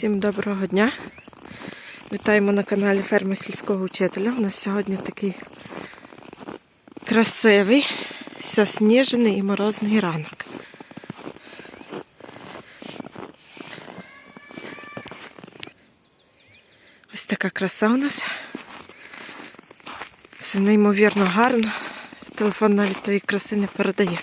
Всім доброго дня. Вітаємо на каналі Ферма сільського учителя. У нас сьогодні такий красивий, засніжений і морозний ранок. Ось така краса у нас. Все неймовірно гарно. Телефон навіть тої краси не передає.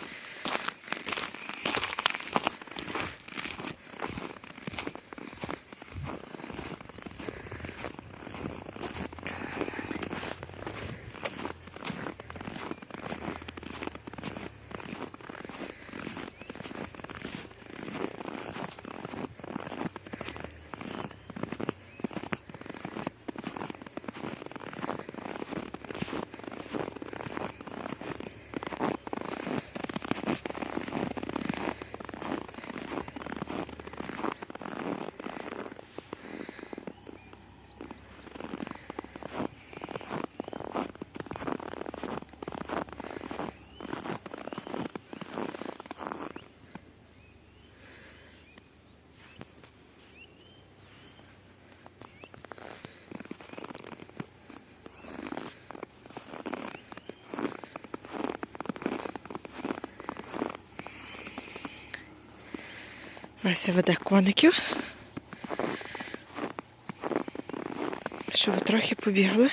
Вася веде коників. Щоб трохи побігли.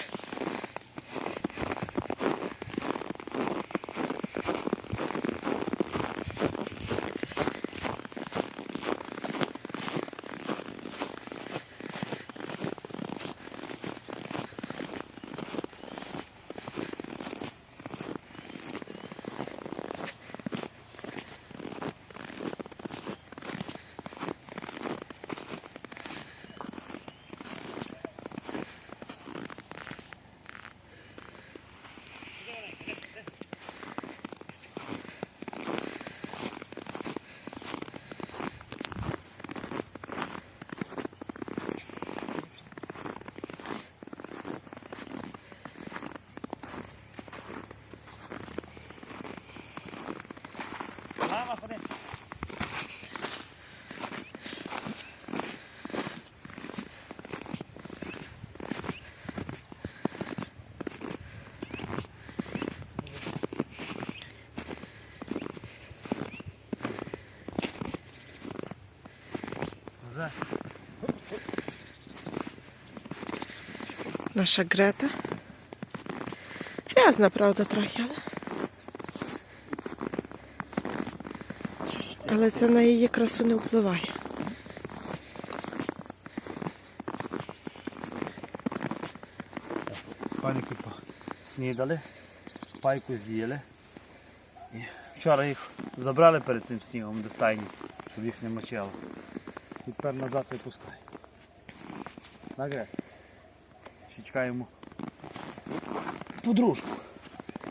За. Наша Грета. Грязна, правда, трохи, але. Але це на її красу не впливає. Паніки снідали, пайку з'їли. Вчора їх забрали перед цим снігом до стайні, щоб їх не мочило. І тепер назад випускай. Нагре. Ще чекаємо подружку.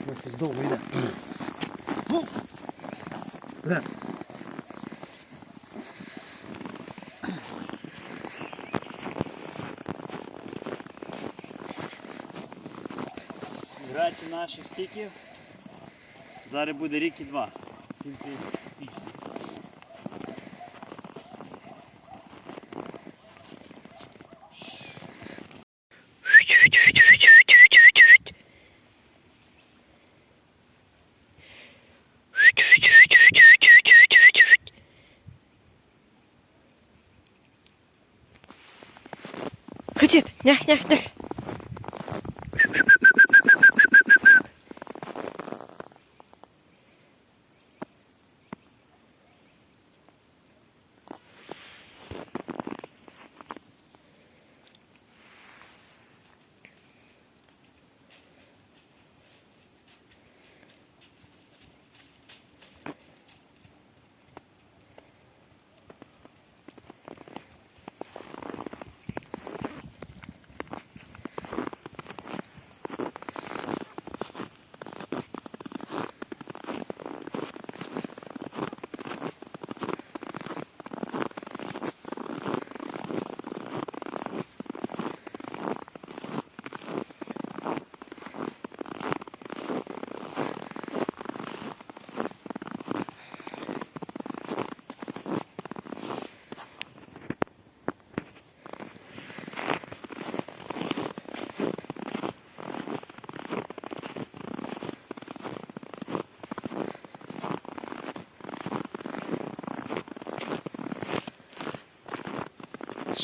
Якось довго йде. Ну. Гре. Наші стільки. Зараз буде рік і два. Тільки більше.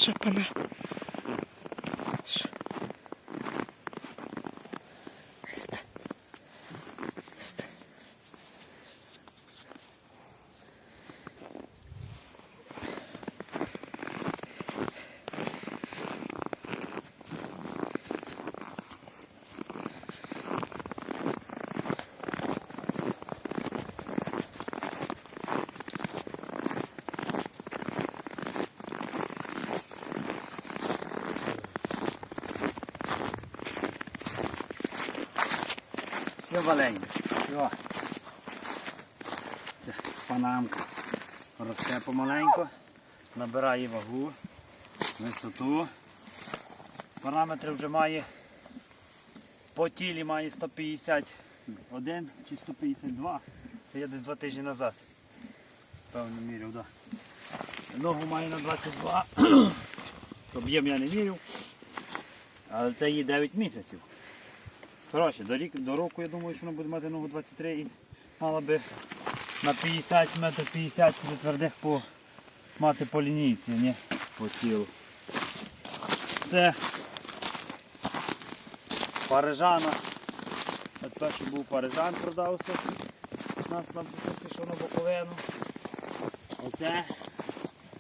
Japana. Маленьке. Все. Це панамка. Росте помаленьку, набирає вагу, висоту. Параметри вже має по тілі має 151 чи 152. Це я десь два тижні назад. Певно міряв, так. Да. Ногу має на 22. Об'єм я не міряв. Але це їй 9 місяців. Коротше, до, рік, до року я думаю, що вона буде мати ногу 23 і мала би на 50 метр 50 для твердих по, мати по лінійці, ні по тілу. Це парижана. Це перший був парижан, продався. У нас на пішов на боковину. Оце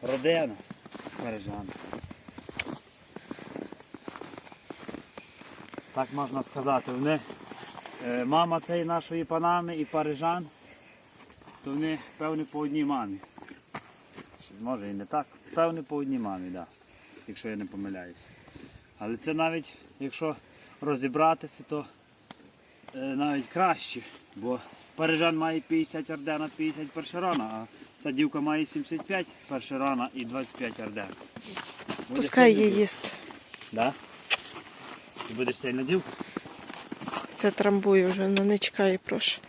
родина парижана. Так можна сказати. Вони, е, мама цієї нашої панами і парижан, то вони певні по одній мамі. Може і не так. Певні по одній мамі, да, якщо я не помиляюся. Але це навіть, якщо розібратися, то е, навіть краще. Бо парижан має 50 ордена, 50 першерона, а ця дівка має 75 першерона і 25 орден. Пускай її їсти. Да? Ти будеш сильна дівка? Це трамбує вже, ну не чекає, прошу.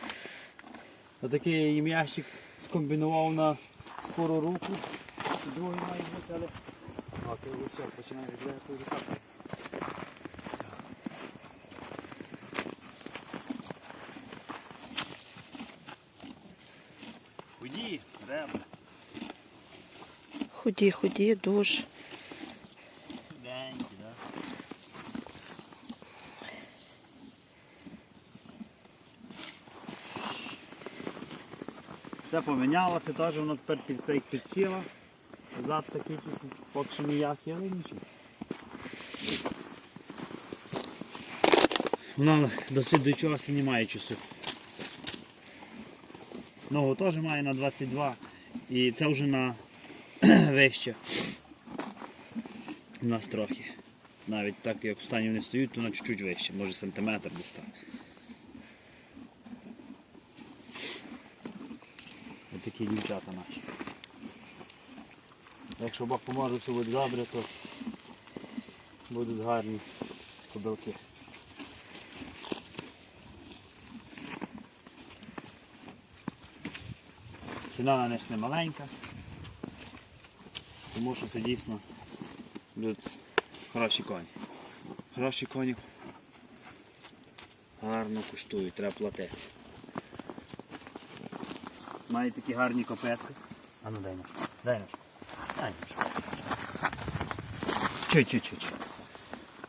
Отакий я їм ящик скомбінував на скору руку. Другий має бути, але. О, це вже все, починає відлягати вже так. Худі, ребра. Худі, худі, дуже. Деньки, да? Це помінялося, теж воно тепер під, під, підсіло. Зад такий якийсь, поки що ніякий, але нічого. Воно досить до чогось немає часу. Ногу теж має на 22 і це вже на вище. У нас трохи. Навіть так, як в стані вони стоять, то на чуть-чуть вище, може сантиметр десь так. Такі дівчата наші. Якщо поможе, все буде добре, то будуть гарні кобилки. Ціна на них не маленька, тому що це дійсно будуть хороші коні. Хороші коні гарно коштують, треба платити. Має такі гарні копетки. А ну дай нож. Дай нож. Дай чуть, чуть.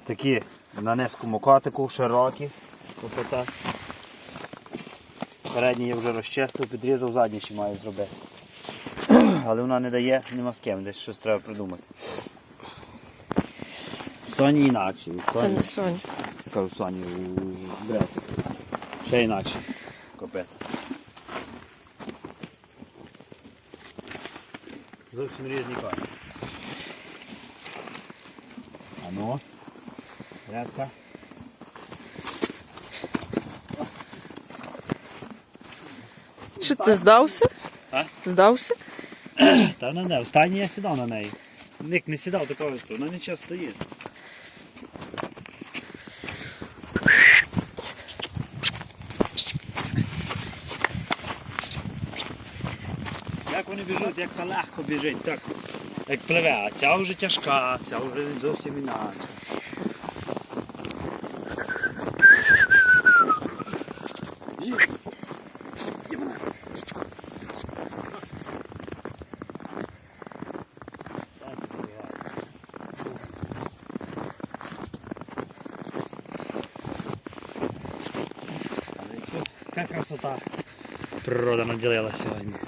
Такі на низькому котику, широкі копита. Передній я вже розчистив, підрізав, задній ще маю зробити. Але вона не дає, нема з ким, десь щось треба придумати. Соні інакші. у Це Соні- не Соня. Кажу Соні у Бред. Ще інакше. Копит. Зовсім різні коні. Ану ну. Рядка. Що ти здався? А? Здався? Та не, не, останній я сідав на неї. Ник не сідав такого, вона нічого стоїть. вони біжать, як та легко біжить, так як пливе, а ця вже тяжка, ця вже зовсім інакше. Яка красота природа наділила сьогодні.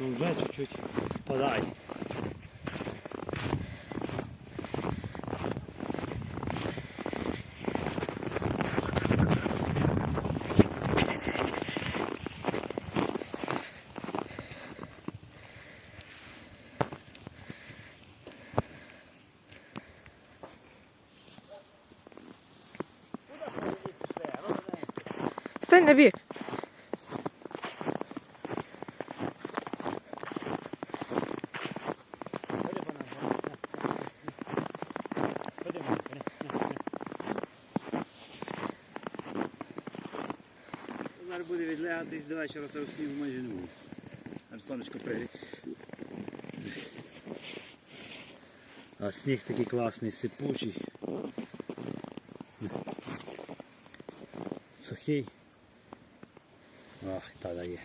Ну вже чуть-чуть спадає. Стань на бік. Зараз буде відлягатись до вечора, це снігу майже не буде. Аж сонечко прийде. А сніг такий класний, сипучий. Сухий. Ах, та дає.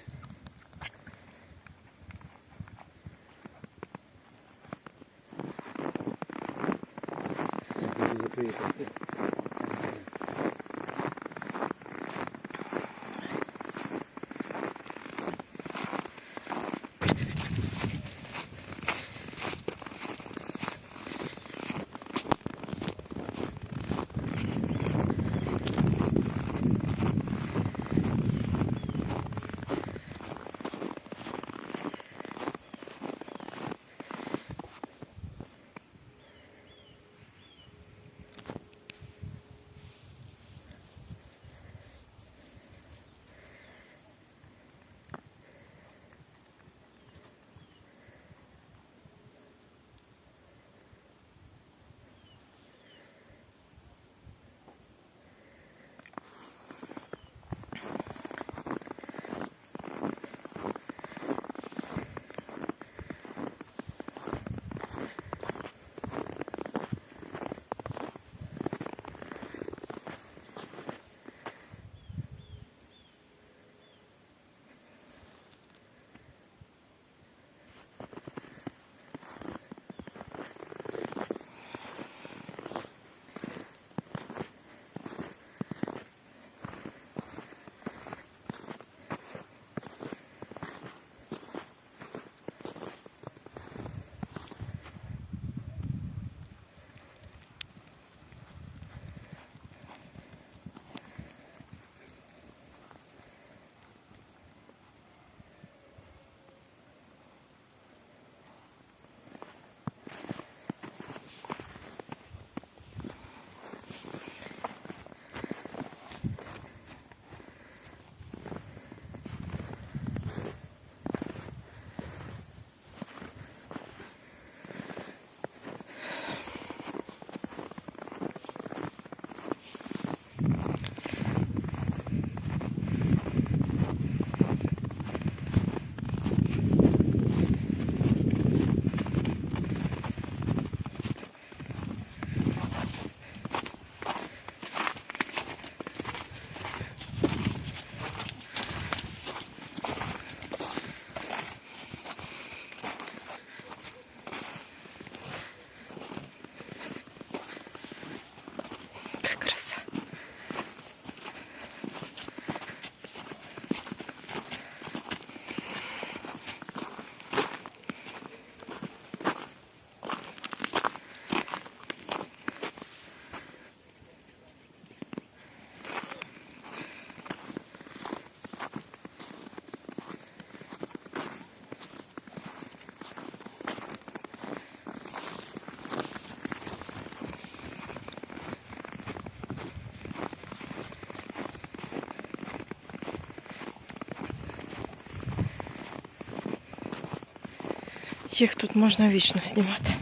Їх тут можна вічно знімати.